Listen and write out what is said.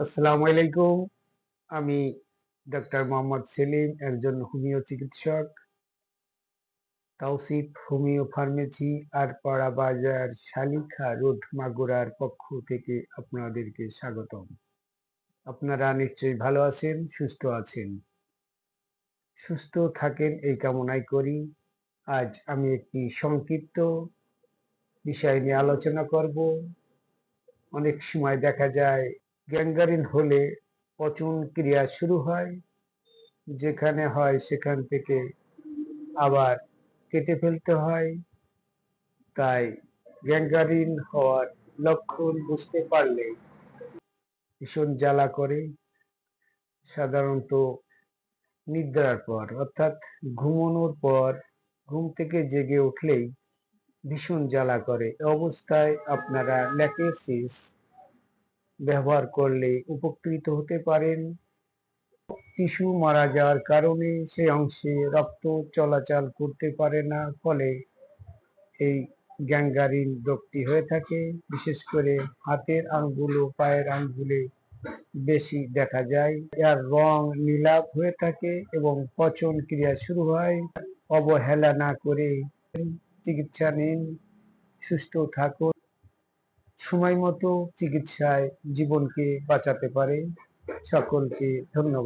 আসসালামু আলাইকুম। আমি ডক্টর মোহাম্মদ সেলিম, একজন হোমিও চিকিৎসক, তাওসিফ হোমিও ফার্মেসি, আর পাড়া বাজার শালিখা রোড মাগুরার পক্ষ থেকে আপনাদেরকে স্বাগতম। আপনারা নিশ্চয়ই ভালো আছেন, সুস্থ আছেন? সুস্থ থাকেন এই কামনাই করি। আজ আমি একটি সংক্ষিপ্ত বিষয় নিয়ে আলোচনা করব। অনেক সময় দেখা যায় গ্যাঙ্গারিন হলে পচন ক্রিয়া শুরু হয়, যেখানে হয় সেখান থেকে আবার কেটে ফেলতে হয়। তাই গ্যাঙ্গারিন হওয়ার লক্ষণ বুঝতে পারলে ভীষণ জ্বালা করে। সাধারণত নিদ্রার পর, অর্থাৎ ঘুমানোর পর, ঘুম থেকে জেগে উঠলেই ভীষণ জ্বালা করে। অবস্থায় আপনারা ল্যাকেসিস ব্যবহার করলে উপকৃত হতে পারেন। টিস্যু মারা যাওয়ার কারণে সেই অংশে রক্ত চলাচল করতে পারে না, ফলে এই গ্যাঙ্গারিন রোগটি হয়ে থাকে। বিশেষ করে হাতের আঙ্গুল ও পায়ের আঙ্গুলে বেশি দেখা যায়। এর রং নীলাভ হয়ে থাকে এবং পচন ক্রিয়া শুরু হয়। অবহেলা না করে চিকিৎসা নিন, সুস্থ থাকুন। সময় মতো চিকিৎসায় জীবনকে বাঁচাতে পারে। সকলকে ধন্যবাদ।